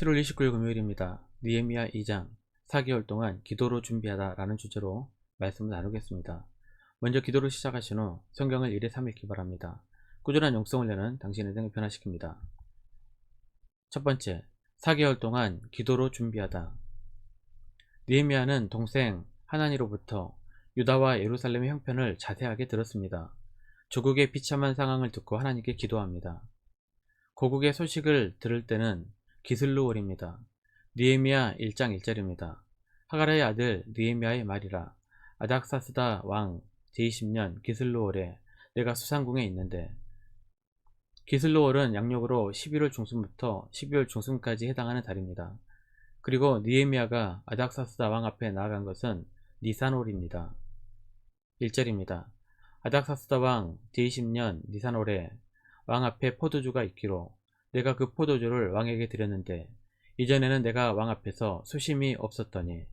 7월 29일 금요일입니다. 니에미야 2장 4개월 동안 기도로 준비하다 라는 주제로 말씀을 나누겠습니다. 먼저 기도를 시작하신 후 성경을 1회 3 읽기 바랍니다. 꾸준한 영성을 내는 당신의 생을 변화시킵니다. 첫 번째, 4개월 동안 기도로 준비하다. 니에미야는 동생 하나니로부터 유다와 예루살렘의 형편을 자세하게 들었습니다. 조국의 비참한 상황을 듣고 하나님께 기도합니다. 고국의 소식을 들을 때는 기슬루월입니다. 니에미야 1장 1절입니다. 하가라의 아들 니에미야의 말이라 아닥사스다 왕 제20년 기슬루월에 내가 수상궁에 있는데 기슬루월은 양력으로 11월 중순부터 12월 중순까지 해당하는 달입니다. 그리고 니에미야가 아닥사스다 왕 앞에 나아간 것은 니산월입니다. 1절입니다. 아닥사스다 왕 제20년 니산월에 왕 앞에 포도주가 있기로 내가 그 포도주를 왕에게 드렸는데 이전에는 내가 왕 앞에서 수심이 없었더니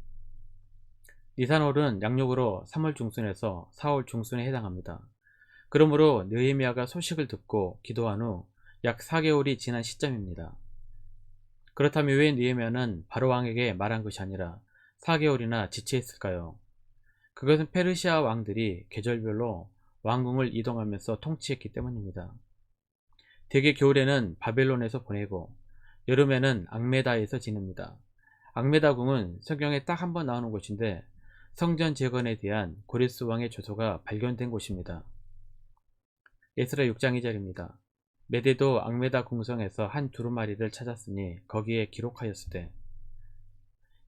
니산월은 양력으로 3월 중순에서 4월 중순에 해당합니다. 그러므로 느헤미야가 소식을 듣고 기도한 후 약 4개월이 지난 시점입니다. 그렇다면 왜 느헤미야는 바로 왕에게 말한 것이 아니라 4개월이나 지체했을까요? 그것은 페르시아 왕들이 계절별로 왕궁을 이동하면서 통치했기 때문입니다. 대개 겨울에는 바벨론에서 보내고 여름에는 앙메다에서 지냅니다. 앙메다궁은 성경에 딱 한 번 나오는 곳인데 성전 재건에 대한 고레스 왕의 조서가 발견된 곳입니다. 에스라 6장 2절입니다. 메데도 앙메다 궁성에서 한 두루마리를 찾았으니 거기에 기록하였을 때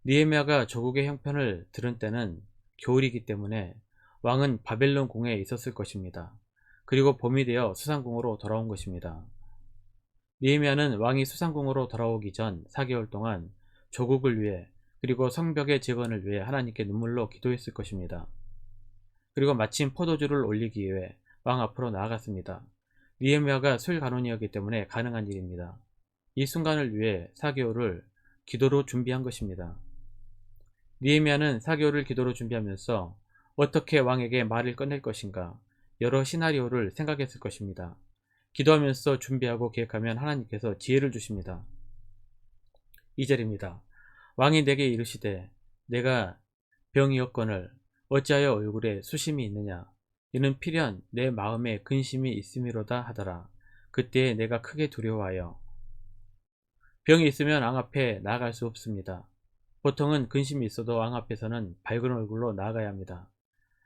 니에미아가 조국의 형편을 들은 때는 겨울이기 때문에 왕은 바벨론 궁에 있었을 것입니다. 그리고 봄이 되어 수상궁으로 돌아온 것입니다. 니에미아는 왕이 수상궁으로 돌아오기 전 4개월 동안 조국을 위해 그리고 성벽의 재건을 위해 하나님께 눈물로 기도했을 것입니다. 그리고 마침 포도주를 올리기 위해 왕 앞으로 나아갔습니다. 니에미아가 술가론이었기 때문에 가능한 일입니다. 이 순간을 위해 4개월을 기도로 준비한 것입니다. 니에미아는 4개월을 기도로 준비하면서 어떻게 왕에게 말을 꺼낼 것인가 여러 시나리오를 생각했을 것입니다. 기도하면서 준비하고 계획하면 하나님께서 지혜를 주십니다. 2절입니다. 왕이 내게 이르시되 내가 병이었거늘 어찌하여 얼굴에 수심이 있느냐 이는 필연 내 마음에 근심이 있음이로다 하더라. 그때 내가 크게 두려워하여 병이 있으면 왕 앞에 나아갈 수 없습니다. 보통은 근심이 있어도 왕 앞에서는 밝은 얼굴로 나아가야 합니다.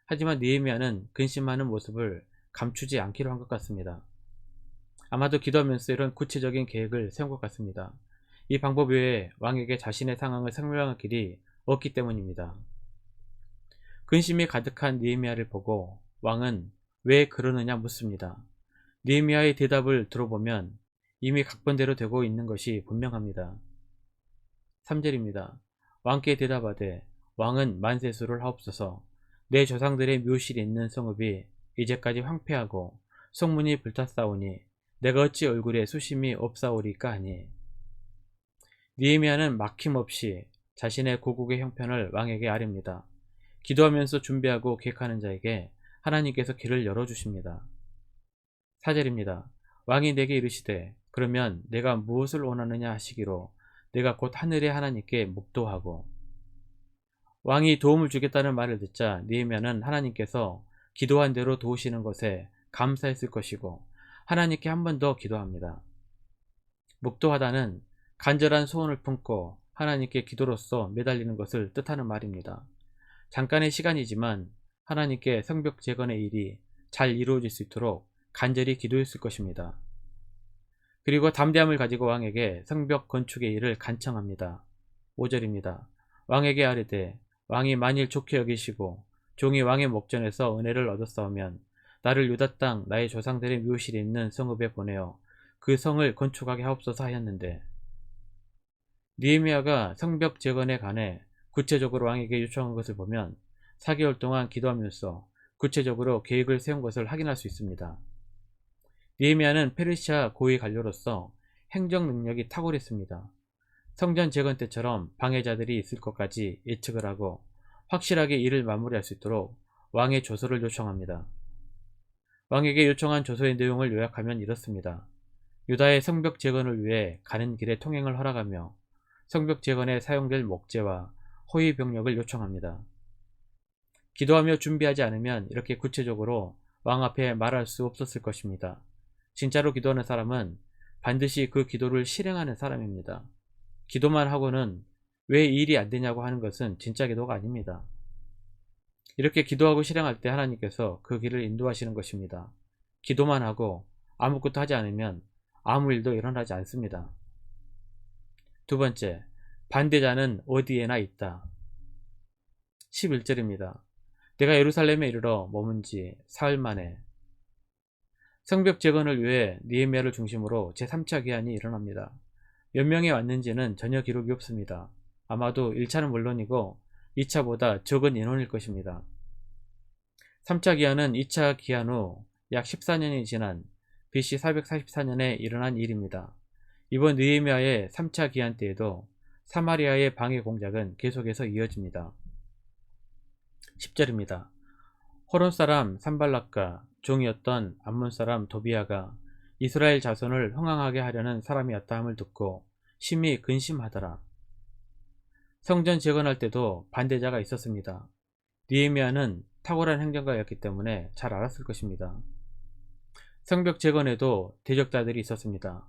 하지만 니에미아는 근심하는 모습을 감추지 않기로 한 것 같습니다. 아마도 기도하면서 이런 구체적인 계획을 세운 것 같습니다. 이 방법 외에 왕에게 자신의 상황을 설명할 길이 없기 때문입니다. 근심이 가득한 니에미아를 보고 왕은 왜 그러느냐 묻습니다. 니에미아의 대답을 들어보면 이미 각본대로 되고 있는 것이 분명합니다. 3절입니다. 왕께 대답하되 왕은 만세수를 하옵소서 내 조상들의 묘실이 있는 성읍이 이제까지 황폐하고 성문이 불탔사오니 내가 어찌 얼굴에 수심이 없사오리까 하니 니에미아는 막힘없이 자신의 고국의 형편을 왕에게 아립니다. 기도하면서 준비하고 계획하는 자에게 하나님께서 길을 열어주십니다. 4절입니다. 왕이 내게 이르시되 그러면 내가 무엇을 원하느냐 하시기로 내가 곧 하늘의 하나님께 묵도하고 왕이 도움을 주겠다는 말을 듣자 니에미아는 하나님께서 기도한 대로 도우시는 것에 감사했을 것이고 하나님께 한 번 더 기도합니다. 묵도하다는 간절한 소원을 품고 하나님께 기도로서 매달리는 것을 뜻하는 말입니다. 잠깐의 시간이지만 하나님께 성벽 재건의 일이 잘 이루어질 수 있도록 간절히 기도했을 것입니다. 그리고 담대함을 가지고 왕에게 성벽 건축의 일을 간청합니다. 5절입니다. 왕에게 아뢰되 왕이 만일 좋게 여기시고 종이 왕의 목전에서 은혜를 얻었사오면 나를 유다 땅 나의 조상들의 묘실에 있는 성읍에 보내어 그 성을 건축하게 하옵소서 하였는데 니에미아가 성벽 재건에 관해 구체적으로 왕에게 요청한 것을 보면 4개월 동안 기도하면서 구체적으로 계획을 세운 것을 확인할 수 있습니다. 니에미아는 페르시아 고위 관료로서 행정 능력이 탁월했습니다. 성전 재건 때처럼 방해자들이 있을 것까지 예측을 하고 확실하게 일을 마무리할 수 있도록 왕의 조서를 요청합니다. 왕에게 요청한 조서의 내용을 요약하면 이렇습니다. 유다의 성벽 재건을 위해 가는 길에 통행을 허락하며 성벽 재건에 사용될 목재와 호위 병력을 요청합니다. 기도하며 준비하지 않으면 이렇게 구체적으로 왕 앞에 말할 수 없었을 것입니다. 진짜로 기도하는 사람은 반드시 그 기도를 실행하는 사람입니다. 기도만 하고는 왜 일이 안 되냐고 하는 것은 진짜 기도가 아닙니다. 이렇게 기도하고 실행할 때 하나님께서 그 길을 인도하시는 것입니다. 기도만 하고 아무것도 하지 않으면 아무 일도 일어나지 않습니다. 두 번째, 반대자는 어디에나 있다. 11절입니다. 내가 예루살렘에 이르러 머문 지 사흘 만에 성벽 재건을 위해 니에미아를 중심으로 제3차 기한이 일어납니다. 몇 명이 왔는지는 전혀 기록이 없습니다. 아마도 1차는 물론이고 2차보다 적은 인원일 것입니다. 3차 기한은 2차 기한 후 약 14년이 지난 BC 444년에 일어난 일입니다. 이번 느헤미야의 3차 기한 때에도 사마리아의 방해 공작은 계속해서 이어집니다. 10절입니다. 호론 사람 산발락과 종이었던 암몬 사람 도비아가 이스라엘 자손을 흥황하게 하려는 사람이었다 함을 듣고 심히 근심하더라. 성전 재건할 때도 반대자가 있었습니다. 니에미아는 탁월한 행정가였기 때문에 잘 알았을 것입니다. 성벽 재건에도 대적자들이 있었습니다.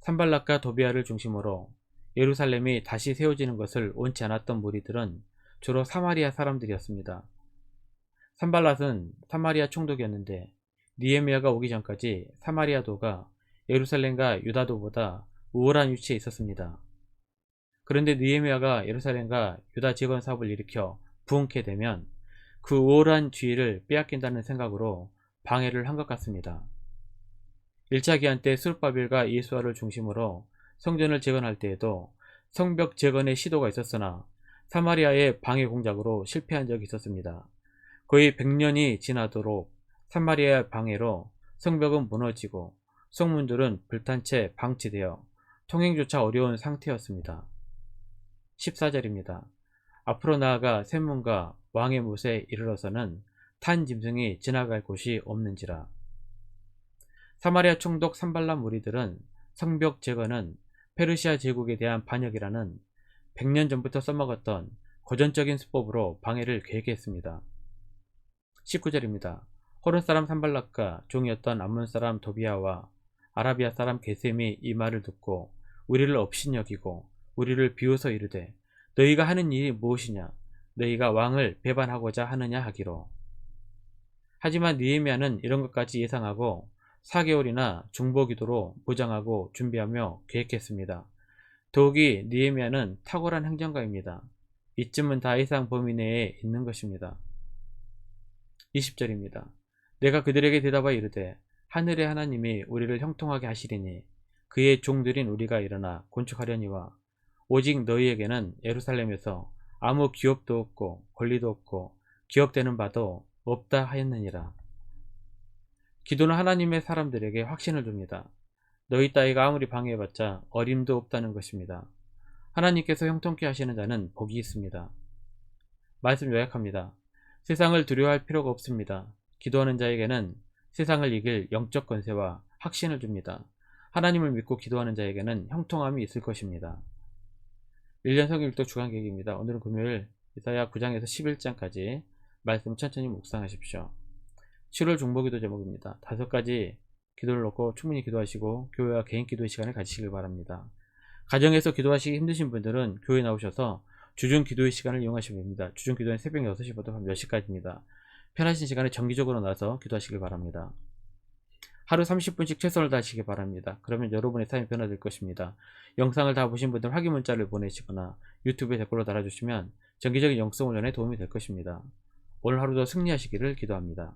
산발락과 도비아를 중심으로 예루살렘이 다시 세워지는 것을 원치 않았던 무리들은 주로 사마리아 사람들이었습니다. 산발랏은 사마리아 총독이었는데 니에미아가 오기 전까지 사마리아도가 예루살렘과 유다도보다 우월한 위치에 있었습니다. 그런데 니에미아가 예루살렘과 유다 재건 사업을 일으켜 부흥케 되면 그 우월한 지위를 빼앗긴다는 생각으로 방해를 한 것 같습니다. 1차 기한 때 수르바빌과 이수아를 중심으로 성전을 재건할 때에도 성벽 재건의 시도가 있었으나 사마리아의 방해 공작으로 실패한 적이 있었습니다. 거의 100년이 지나도록 사마리아 방해로 성벽은 무너지고 성문들은 불탄 채 방치되어 통행조차 어려운 상태였습니다. 14절입니다. 앞으로 나아가 샘문과 왕의 못에 이르러서는 탄 짐승이 지나갈 곳이 없는지라. 사마리아 총독 산발람 무리들은 성벽 제거는 페르시아 제국에 대한 반역이라는 100년 전부터 써먹었던 고전적인 수법으로 방해를 계획했습니다. 19절입니다. 호른 사람 산발락과 종이었던 암몬 사람 도비아와 아라비아 사람 게셈이 이 말을 듣고 우리를 업신여기고 우리를 비웃어 이르되 너희가 하는 일이 무엇이냐 너희가 왕을 배반하고자 하느냐 하기로 하지만 니에미아는 이런 것까지 예상하고 4개월이나 중보기도로 보장하고 준비하며 계획했습니다. 더욱이 니에미아는 탁월한 행정가입니다. 이쯤은 다 이상 범위 내에 있는 것입니다. 20절입니다. 내가 그들에게 대답하여 이르되 하늘의 하나님이 우리를 형통하게 하시리니 그의 종들인 우리가 일어나 건축하려니와 오직 너희에게는 예루살렘에서 아무 기업도 없고 권리도 없고 기억되는 바도 없다 하였느니라. 기도는 하나님의 사람들에게 확신을 줍니다. 너희 따위가 아무리 방해해봤자 어림도 없다는 것입니다. 하나님께서 형통케 하시는 자는 복이 있습니다. 말씀 요약합니다. 세상을 두려워할 필요가 없습니다. 기도하는 자에게는 세상을 이길 영적 권세와 확신을 줍니다. 하나님을 믿고 기도하는 자에게는 형통함이 있을 것입니다. 1년 성일도 주간 계획입니다. 오늘은 금요일 이사야 9장에서 11장까지 말씀 천천히 묵상하십시오. 7월 중보기도 제목입니다. 다섯 가지 기도를 놓고 충분히 기도하시고 교회와 개인 기도의 시간을 가지시길 바랍니다. 가정에서 기도하시기 힘드신 분들은 교회 나오셔서 주중 기도의 시간을 이용하시면 됩니다. 주중 기도는 새벽 6시부터 밤 10시까지입니다. 편하신 시간에 정기적으로 나와서 기도하시길 바랍니다. 하루 30분씩 최선을 다하시기 바랍니다. 그러면 여러분의 삶이 변화될 것입니다. 영상을 다 보신 분들 확인 문자를 보내시거나 유튜브에 댓글로 달아주시면 정기적인 영성 훈련에 도움이 될 것입니다. 오늘 하루도 승리하시기를 기도합니다.